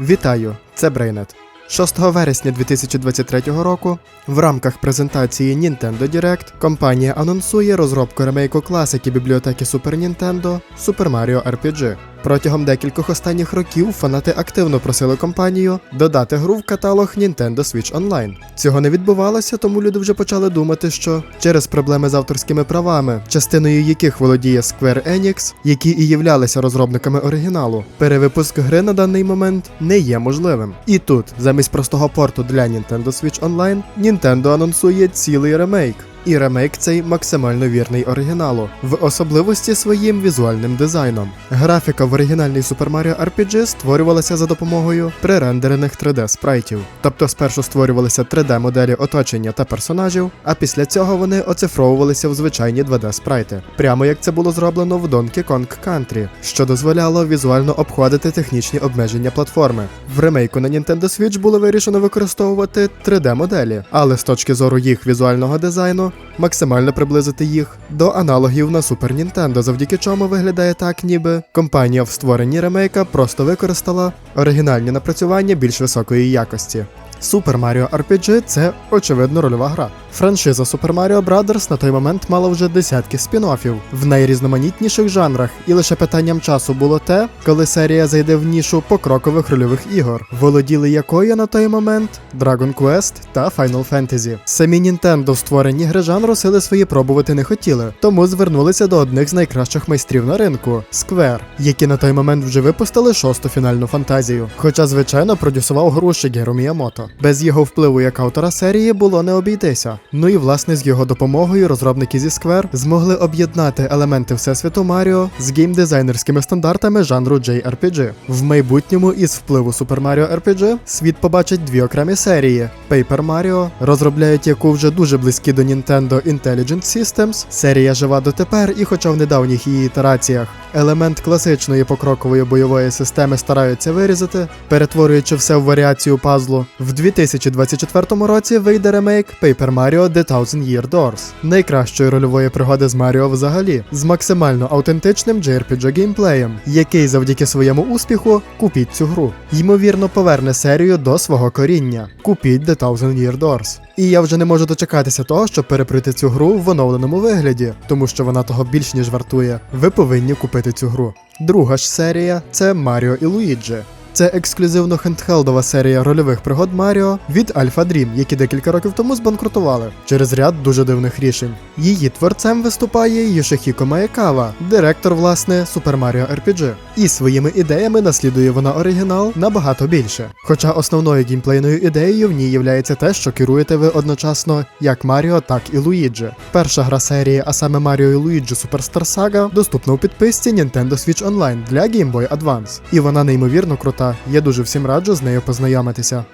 Вітаю, це Брейнет. 6 вересня 2023 року в рамках презентації Nintendo Direct компанія анонсує розробку ремейку класики бібліотеки Super Nintendo Super Mario RPG. Протягом декількох останніх років фанати активно просили компанію додати гру в каталог Nintendo Switch Online. Цього не відбувалося, тому люди вже почали думати, що через проблеми з авторськими правами, частиною яких володіє Square Enix, які і являлися розробниками оригіналу, перевипуск гри на даний момент не є можливим. І тут, замість простого порту для Nintendo Switch Online, Nintendo анонсує цілий ремейк. І ремейк цей максимально вірний оригіналу, в особливості своїм візуальним дизайном. Графіка в оригінальній Super Mario RPG створювалася за допомогою пререндерених 3D спрайтів. Тобто спершу створювалися 3D-моделі оточення та персонажів, а після цього вони оцифровувалися в звичайні 2D спрайти, прямо як це було зроблено в Donkey Kong Country, що дозволяло візуально обходити технічні обмеження платформи. В ремейку на Nintendo Switch було вирішено використовувати 3D-моделі, але з точки зору їх візуального дизайну максимально приблизити їх до аналогів на Super Nintendo, завдяки чому виглядає так, ніби компанія в створенні ремейка просто використала оригінальні напрацювання більш високої якості. Super Mario RPG це очевидно рольова гра. Франшиза Super Mario Bros. на той момент мала вже десятки спін-оффів в найрізноманітніших жанрах, і лише питанням часу було те, коли серія зайде в нішу покрокових рольових ігор, володіли якою на той момент Dragon Quest та Final Fantasy. Самі Nintendo в створенні гри жанру сили свої пробувати не хотіли, тому звернулися до одних з найкращих майстрів на ринку Square, які на той момент вже випустили шосту фінальну фантазію. Хоча, звичайно, продюсував гру Shigeru Міямото. Без його впливу як автора серії було не обійтися. Ну і власне з його допомогою розробники зі Square змогли об'єднати елементи всесвіту Маріо з геймдизайнерськими стандартами жанру JRPG. В майбутньому із впливу Super Mario RPG світ побачить дві окремі серії: Paper Mario, розробляють яку вже дуже близькі до Nintendo Intelligent Systems, серія жива дотепер, і хоча в недавніх її ітераціях елемент класичної покрокової бойової системи стараються вирізати, перетворюючи все в варіацію пазлу. В 2024 році вийде ремейк Paper Mario The Thousand Year Doors, найкращої рольової пригоди з Маріо взагалі, з максимально автентичним JRPG геймплеєм, який завдяки своєму успіху купіть цю гру. Ймовірно, поверне серію до свого коріння. Купіть The Thousand Year Doors. І я вже не можу дочекатися того, щоб переприти цю гру в оновленому вигляді, тому що вона того більш ніж вартує. Ви повинні купити цю гру. Друга ж серія це Маріо і Луїджі. Це ексклюзивно хендхелдова серія рольових пригод Маріо від Alpha Dream, які декілька років тому збанкрутували через ряд дуже дивних рішень. Її творцем виступає Йошихіко Маякава, директор, власне, Super Mario RPG. І своїми ідеями наслідує вона оригінал набагато більше. Хоча основною геймплейною ідеєю в ній є те, що керуєте ви одночасно як Маріо, так і Луїджі. Перша гра серії, а саме Маріо і Луїджі Superstar Saga, доступна у підписці Nintendo Switch Online для Game Boy Advance. І вона неймовірно крута. Я дуже всім раджу з нею познайомитися.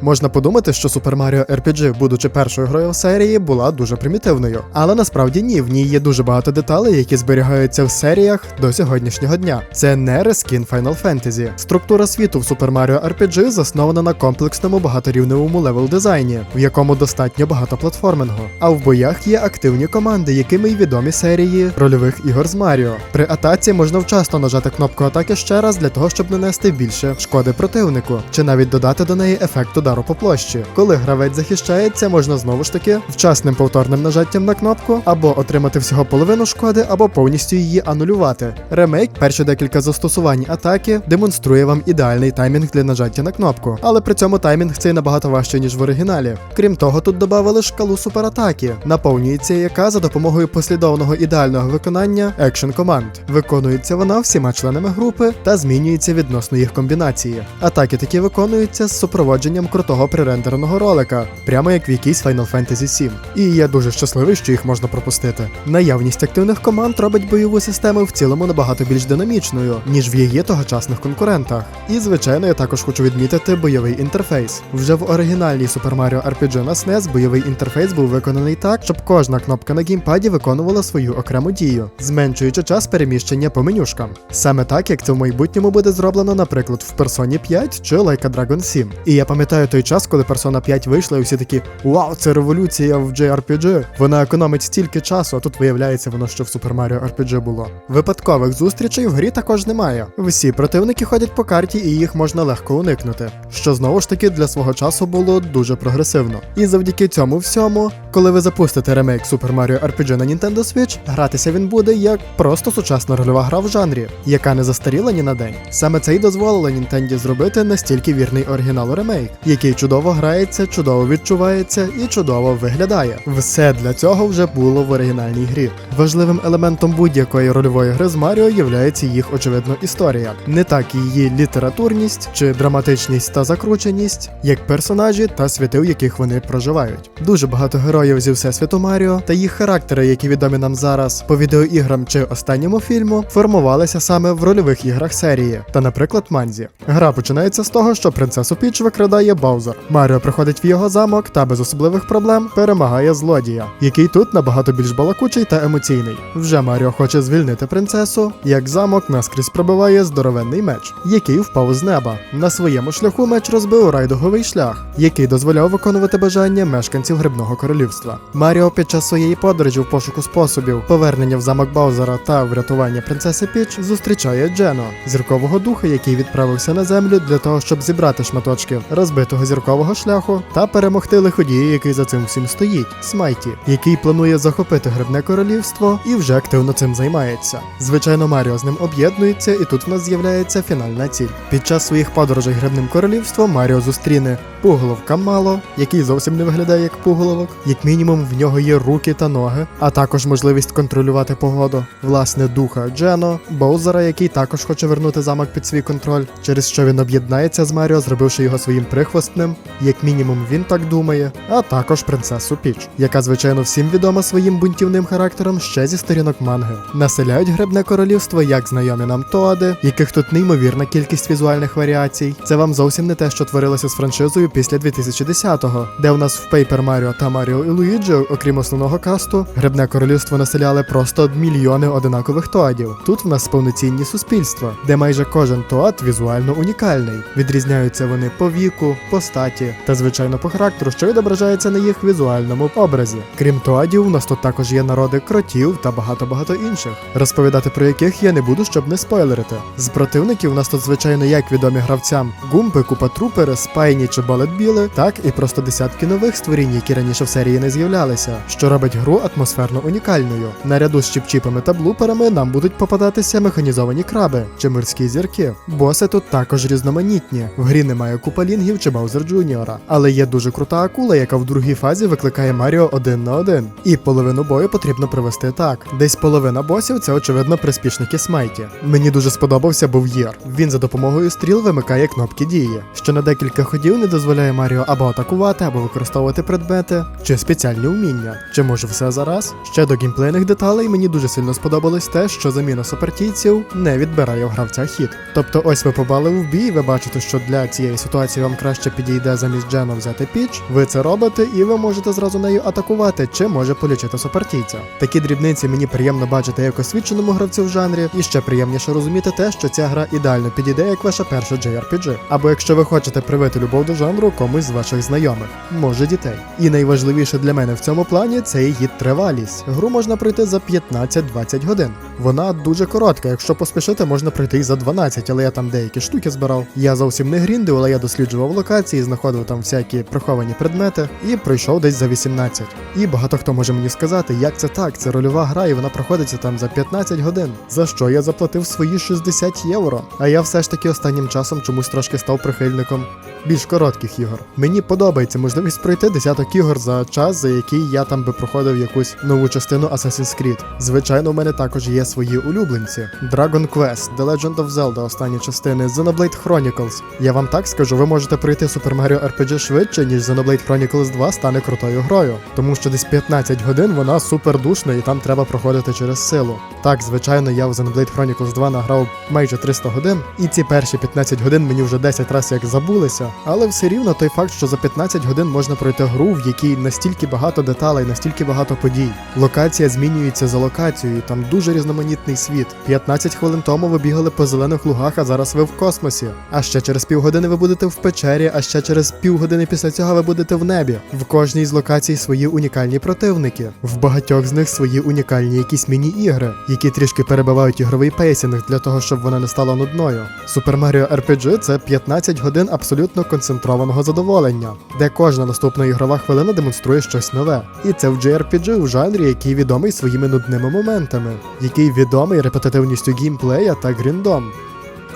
Можна подумати, що Super Mario RPG, будучи першою грою в серії, була дуже примітивною. Але насправді ні, в ній є дуже багато деталей, які зберігаються в серіях до сьогоднішнього дня. Це не рескін Final Fantasy. Структура світу в Super Mario RPG заснована на комплексному багаторівневому левел дизайні, в якому достатньо багато платформингу. А в боях є активні команди, якими й відомі серії рольових ігор з Маріо. При атаці можна вчасно нажати кнопку атаки ще раз для того, щоб нанести більше шкоди противнику, чи навіть додати до неї ефект удару по площі. Коли гравець захищається, можна знову ж таки вчасним повторним нажаттям на кнопку або отримати всього половину шкоди, або повністю її анулювати. Ремейк, перші декілька застосувань атаки, демонструє вам ідеальний таймінг для нажаття на кнопку, але при цьому таймінг цей набагато важчий, ніж в оригіналі. Крім того, тут додали шкалу суператаки, наповнюється яка за допомогою послідовного ідеального виконання екшн команд. Виконується вона всіма членами групи та змінюється відносно їх комбінації. Атаки такі виконуються з супроводженням крутого пререндереного ролика, прямо як в якійсь Final Fantasy 7. І я дуже щасливий, що їх можна пропустити. Наявність активних команд робить бойову систему в цілому набагато більш динамічною, ніж в її тогочасних конкурентах. І звичайно, я також хочу відмітити бойовий інтерфейс. Вже в оригінальній Super Mario RPG на SNES бойовий інтерфейс був виконаний так, щоб кожна кнопка на геймпаді виконувала свою окрему дію, зменшуючи час переміщення по менюшкам. Саме так, як це в майбутньому буде зроблено, наприклад, в Persona 5 чи Like a Dragon 7. І я пам'ятаю пам'ятаю той час, коли Persona 5 вийшла, і всі такі Вау, це революція в JRPG. Вона економить стільки часу, а тут виявляється воно, що в Super Mario RPG було. Випадкових зустрічей в грі також немає. Всі противники ходять по карті, і їх можна легко уникнути. Що знову ж таки для свого часу було дуже прогресивно. І завдяки цьому всьому, коли ви запустите ремейк Super Mario RPG на Nintendo Switch, гратися він буде як просто сучасна рольова гра в жанрі, яка не застаріла ні на день. Саме це й дозволило Nintendo зробити настільки вірний оригіналу ремейк, який чудово грається, чудово відчувається і чудово виглядає. Все для цього вже було в оригінальній грі. Важливим елементом будь-якої рольової гри з Маріо являється їх очевидно історія, не так її літературність чи драматичність та закрученість, як персонажі та світи, в яких вони проживають. Дуже багато героїв зі всесвіту Маріо та їх характери, які відомі нам зараз по відеоіграм чи останньому фільму, формувалися саме в рольових іграх серії, та, наприклад, Манзі. Гра починається з того, що принцесу Піч викрадає Баузер. Маріо приходить в його замок та без особливих проблем перемагає злодія, який тут набагато більш балакучий та емоційний. Вже Маріо хоче звільнити принцесу, як замок наскрізь пробиває здоровенний меч, який впав з неба. На своєму шляху меч розбив райдуговий шлях, який дозволяв виконувати бажання мешканців грибного королівства. Маріо під час своєї подорожі в пошуку способів повернення в замок Баузера та врятування принцеси Піч зустрічає Джено, зіркового духа, який відправився на землю для того, щоб зібрати шматочки розбитого зіркового шляху та перемогти лиходія, який за цим всім стоїть, Смайті, який планує захопити грибне королівство і вже активно цим займається. Звичайно, Маріо з ним об'єднується, і тут в нас з'являється фінальна ціль. Під час своїх подорожей грибним королівством Маріо зустріне пуголовка Мало, який зовсім не виглядає як пуголовок. Як мінімум, в нього є руки та ноги, а також можливість контролювати погоду. Власне, духа Джено, Боузера, який також хоче вернути замок під свій контроль, через що він об'єднається з Маріо, зробивши його своїм прихвостним. Як мінімум, він так думає, а також принцесу Піч, яка, звичайно, всім відома своїм бунтівним характером ще зі сторінок манги. Населяють грибне королівство як знайомі нам Тоади, яких тут неймовірна кількість візуальних варіацій. Це вам зовсім не те, що творилося з франшизою після 2010-го, де у нас в Paper Mario та Mario і Луїджі, окрім основного касту, грибне королівство населяли просто мільйони одинакових тоадів. Тут в нас повноцінні суспільства, де майже кожен тоад візуально унікальний. Відрізняються вони по віку, по статі та звичайно по характеру, що відображається на їх візуальному образі. Крім тоадів, у нас тут також є народи кротів та багато багато інших, розповідати про яких я не буду, щоб не спойлерити. З противників у нас тут, звичайно, як відомі гравцям гумпи, купа трупери, спайні чи балетбіли, так і просто десятки нових створінь, які раніше в серії не з'являлися, що робить гру атмосферно унікальною. Наряду з чіпчіпами та блуперами нам будуть попадатися механізовані краби чи морські зірки. Боси тут також різноманітні. В грі немає купалінгів чи Баузер Джуніора, але є дуже крута акула, яка в другій фазі викликає Маріо один на один. І половину бою потрібно провести так. Десь половина босів це очевидно приспішники Смайті. Мені дуже сподобався був Єр. Він за допомогою стріл вимикає кнопки дії, що на декілька ходів не дозволяє Маріо або атакувати, або використовувати предмети, чи спеціальні вміння. Чи може все зараз? Ще до геймплейних деталей мені дуже сильно сподобалось те, що заміна супертійців не відбирає у гравця хід. Тобто, ось ви попали в бій, ви бачите, що для цієї ситуації вам краще підійде замість Джено взяти піч. Ви це робите, і ви можете зразу нею атакувати, чи може полічити супертійця. Такі дрібниці мені приємно бачити як освіченому гравцю в жанрі, і ще приємніше розуміти те, що ця гра ідеально підійде як ваша перша JRPG. Або якщо ви хочете привити любов до жанру комусь з ваших знайомих, може дітей. І найважливіше для мене в цьому плані це її тривалість. Гру можна пройти за 15-20 годин. Вона дуже коротка, якщо поспішити, можна пройти і за 12, але я там деякі штуки збирав. Я зовсім не гріндив, але я досліджував локації, знаходив там всякі приховані предмети і пройшов десь за 18. І багато хто може мені сказати, як це так, це рольова гра, і вона проходиться там за 15 годин. За що я заплатив свої 60 євро. А я все ж таки останнім часом чомусь трошки став прихильником більш коротких ігор. Мені подобається можливість пройти десяток ігор за час, за який я там би проходив якусь нову частину Assassin's Creed. Звичайно, у мене також є свої улюбленці: Dragon Quest, The Legend of Zelda, останні частини, Xenoblade Chronicles. Я вам так скажу, ви можете пройти Super Mario RPG швидше, ніж Xenoblade Chronicles 2 стане крутою грою, тому що десь 15 годин вона супер душна і там треба проходити через силу. Так, звичайно, я в Xenoblade Chronicles 2 награв майже 300 годин, і ці перші 15 годин мені вже 10 разів як забулися. Але все рівно той факт, що за 15 годин можна пройти гру, в якій настільки багато деталей, настільки багато подій. Локація змінюється за локацією, там дуже різноманітний світ. 15 хвилин тому ви бігали по зелених лугах, а зараз ви в космосі. А ще через півгодини ви будете в печері, морі, а ще через півгодини після цього ви будете в небі. В кожній з локацій свої унікальні противники. В багатьох з них свої унікальні якісь міні-ігри, які трішки перебивають ігровий пейсінг для того, щоб вона не стала нудною. Super Mario RPG це 15 годин абсолютно концентрованого задоволення, де кожна наступна ігрова хвилина демонструє щось нове. І це в JRPG в жанрі, який відомий своїми нудними моментами, який відомий репетитивністю геймплея та гріндом.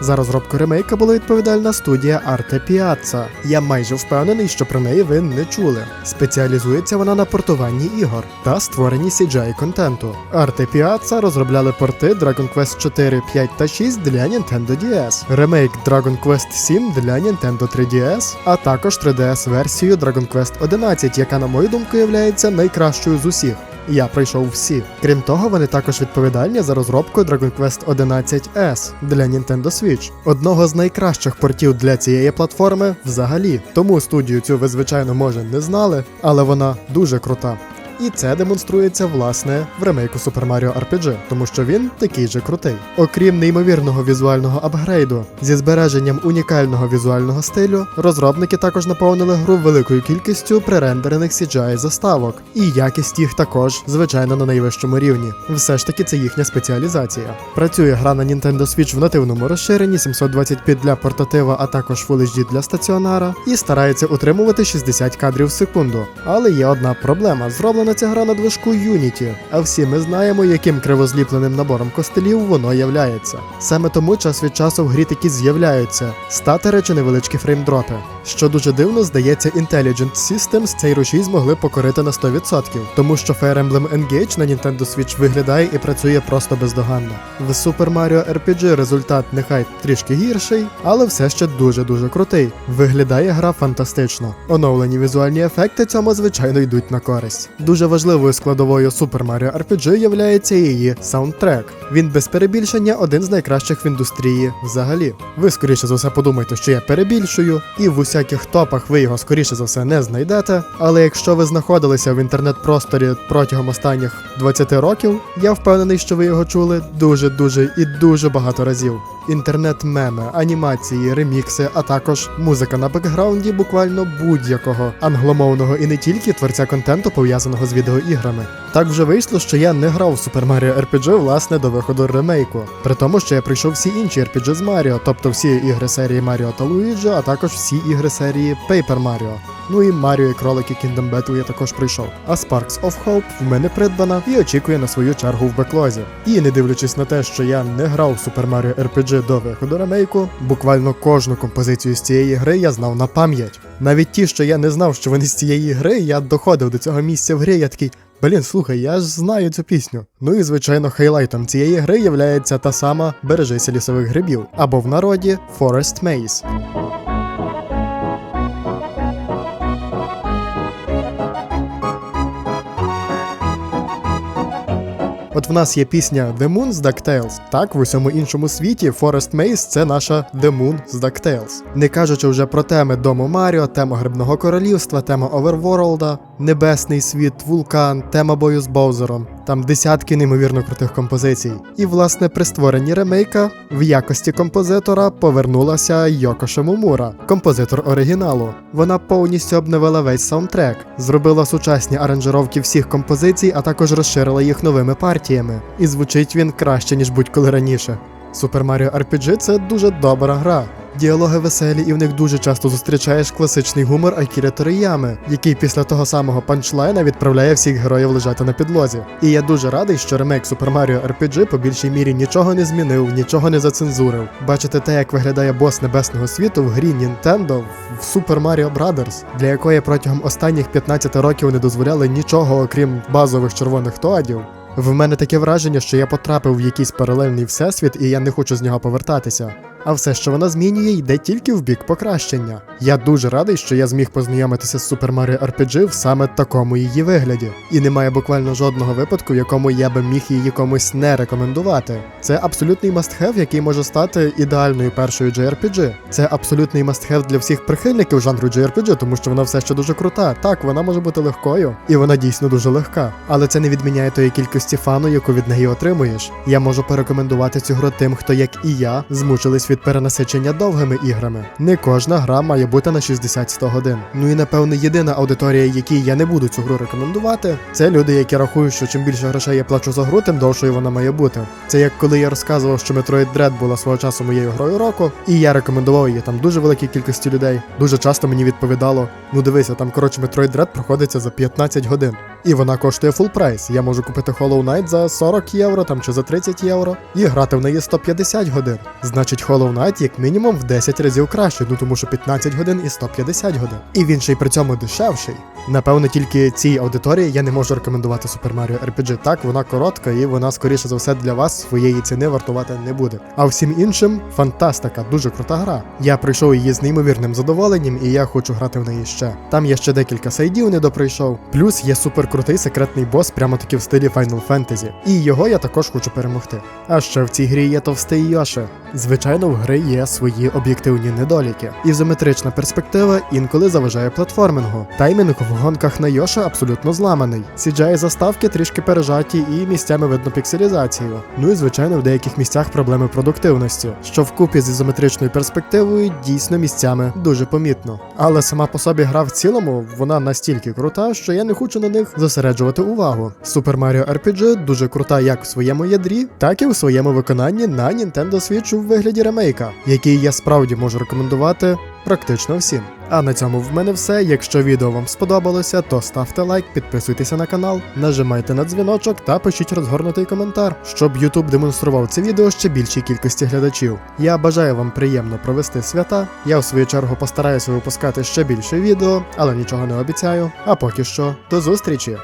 За розробку ремейка була відповідальна студія Arte Piazza. Я майже впевнений, що про неї ви не чули. Спеціалізується вона на портуванні ігор та створенні CGI контенту. Arte Piazza розробляли порти Dragon Quest 4, 5 та 6 для Nintendo DS, ремейк Dragon Quest 7 для Nintendo 3DS, а також 3DS-версію Dragon Quest 11, яка, на мою думку, є найкращою з усіх. Я пройшов всі. Крім того, вони також відповідальні за розробку Dragon Quest 11S для Nintendo Switch, одного з найкращих портів для цієї платформи взагалі. Тому студію цю ви, звичайно, може не знали, але вона дуже крута. І це демонструється власне в ремейку Super Mario RPG, тому що він такий же крутий. Окрім неймовірного візуального апгрейду зі збереженням унікального візуального стилю, розробники також наповнили гру великою кількістю пререндерених CGI заставок, і якість їх також, звичайно, на найвищому рівні. Все ж таки, це їхня спеціалізація. Працює гра на Nintendo Switch в нативному розширенні 720p для портатива, а також Full HD для стаціонара, і старається утримувати 60 кадрів в секунду. Але є одна проблема: зроблена ця гра на движку Unity, а всі ми знаємо, яким кривозліпленим набором костелів воно являється. Саме тому час від часу в грі такі з'являються статери чи невеличкі фреймдропи. Що дуже дивно, здається, Intelligent Systems цей рушій змогли покорити на 100%, тому що Fire Emblem Engage на Nintendo Switch виглядає і працює просто бездоганно. В Super Mario RPG результат нехай трішки гірший, але все ще дуже-дуже крутий. Виглядає гра фантастично. Оновлені візуальні ефекти цьому звичайно йдуть на користь. Дуже важливою складовою Super Mario RPG являється її саундтрек. Він без перебільшення один з найкращих в індустрії взагалі. Ви скоріше за все подумайте, що я перебільшую, і в усяких топах ви його скоріше за все не знайдете. Але якщо ви знаходилися в інтернет-просторі протягом останніх 20 років, я впевнений, що ви його чули дуже дуже і дуже багато разів. Інтернет-меми, анімації, ремікси, а також музика на бекграунді буквально будь-якого англомовного і не тільки творця контенту, пов'язаного з відеоіграми. Так вже вийшло, що я не грав в Super Mario RPG власне до виходу ремейку, при тому, що я прийшов всі інші RPG з Маріо, тобто всі ігри серії Маріо та Луїджі, а також всі ігри серії Paper Mario. Ну і Маріо і кролики Kingdom Battle я також прийшов. А Sparks of Hope в мене придбана і очікує на свою чергу в беклозі. І не дивлячись на те, що я не грав Super Mario RPG до виходу ремейку, буквально кожну композицію з цієї гри я знав на пам'ять. Навіть ті, що я не знав, що вони з цієї гри, я доходив до цього місця в грі, я такий. Блін, слухай, я ж знаю цю пісню. Ну і звичайно, хайлайтом цієї гри являється та сама Бережися лісових грибів, або в народі Forest Maze. От в нас є пісня The Moon з DuckTales. Так, в усьому іншому світі Forest Maze – це наша The Moon з DuckTales. Не кажучи вже про теми Дому Маріо, тему Грибного королівства, тема Оверворлда, Небесний світ, Вулкан, тема бою з Боузером. Там десятки неймовірно крутих композицій. І, власне, при створенні ремейка в якості композитора повернулася Йоко Шимомура, композитор оригіналу. Вона повністю обновила весь саундтрек, зробила сучасні аранжировки всіх композицій, а також розширила їх новими партіями. І звучить він краще, ніж будь-коли раніше. Super Mario RPG це дуже добра гра. Діалоги веселі, і в них дуже часто зустрічаєш класичний гумор Акіри Ториями, який після того самого панчлайна відправляє всіх героїв лежати на підлозі. І я дуже радий, що ремейк Super Mario RPG по більшій мірі нічого не змінив, нічого не зацензурив. Бачите те, як виглядає бос небесного світу в грі Nintendo в Super Mario Brothers, для якої протягом останніх 15 років не дозволяли нічого, окрім базових червоних тоадів. В мене таке враження, що я потрапив в якийсь паралельний всесвіт, і я не хочу з нього повертатися. А все, що вона змінює, йде тільки в бік покращення. Я дуже радий, що я зміг познайомитися з Super Mario RPG в саме такому її вигляді. І немає буквально жодного випадку, в якому я би міг її комусь не рекомендувати. Це абсолютний must-have, який може стати ідеальною першою JRPG. Це абсолютний must-have для всіх прихильників жанру JRPG, тому що вона все ще дуже крута. Так, вона може бути легкою, і вона дійсно дуже легка. Але це не відміняє тої кількості кількості фану, яку від неї отримуєш. Я можу порекомендувати цю гру тим, хто, як і я, змучились від перенасичення довгими іграми. Не кожна гра має бути на 60-100 годин. Ну і напевно єдина аудиторія, якій я не буду цю гру рекомендувати, це люди, які рахують, що чим більше грошей я плачу за гру, тим довшою вона має бути. Це як коли я розказував, що Metroid Dread була свого часу моєю грою року, і я рекомендував її там дуже великій кількості людей. Дуже часто мені відповідало: ну дивися, там коротше Metroid Dread проходиться за 15 годин. І вона коштує full прайс. Я можу купити Hollow Knight за 40 євро там чи за 30 євро і грати в неї 150 годин. Значить, Hollow Knight як мінімум в 10 разів краще, ну тому що 15 годин і 150 годин. І він ще й при цьому дешевший. Напевно, тільки цій аудиторії я не можу рекомендувати Super Mario RPG. Так, вона коротка і вона, скоріше за все, для вас своєї ціни вартувати не буде. А всім іншим фантастика, дуже крута гра. Я пройшов її з неймовірним задоволенням, і я хочу грати в неї ще. Там є ще декілька сайдів, не доприйшов. Плюс є супер крутий секретний бос, прямо таки в стилі Final Fantasy. І його я також хочу перемогти. А ще в цій грі є товстий Йоши. Звичайно, в гри є свої об'єктивні недоліки. Ізометрична перспектива інколи заважає платформингу. Таймінг в гонках на Йоши абсолютно зламаний. CGI заставки трішки пережаті і місцями видно пікселізацію. Ну і звичайно, в деяких місцях проблеми продуктивності, що вкупі з ізометричною перспективою дійсно місцями дуже помітно. Але сама по собі гра в цілому вона настільки крута, що я не хочу на них зосереджувати увагу. Super Mario RPG дуже крута як в своєму ядрі, так і в своєму виконанні на Nintendo Switch у вигляді ремейка, який я справді можу рекомендувати практично всім. А на цьому в мене все. Якщо відео вам сподобалося, то ставте лайк, підписуйтеся на канал, нажимайте на дзвіночок та пишіть розгорнутий коментар, щоб YouTube демонстрував це відео ще більшій кількості глядачів. Я бажаю вам приємно провести свята. Я в свою чергу постараюся випускати ще більше відео, але нічого не обіцяю. А поки що, до зустрічі!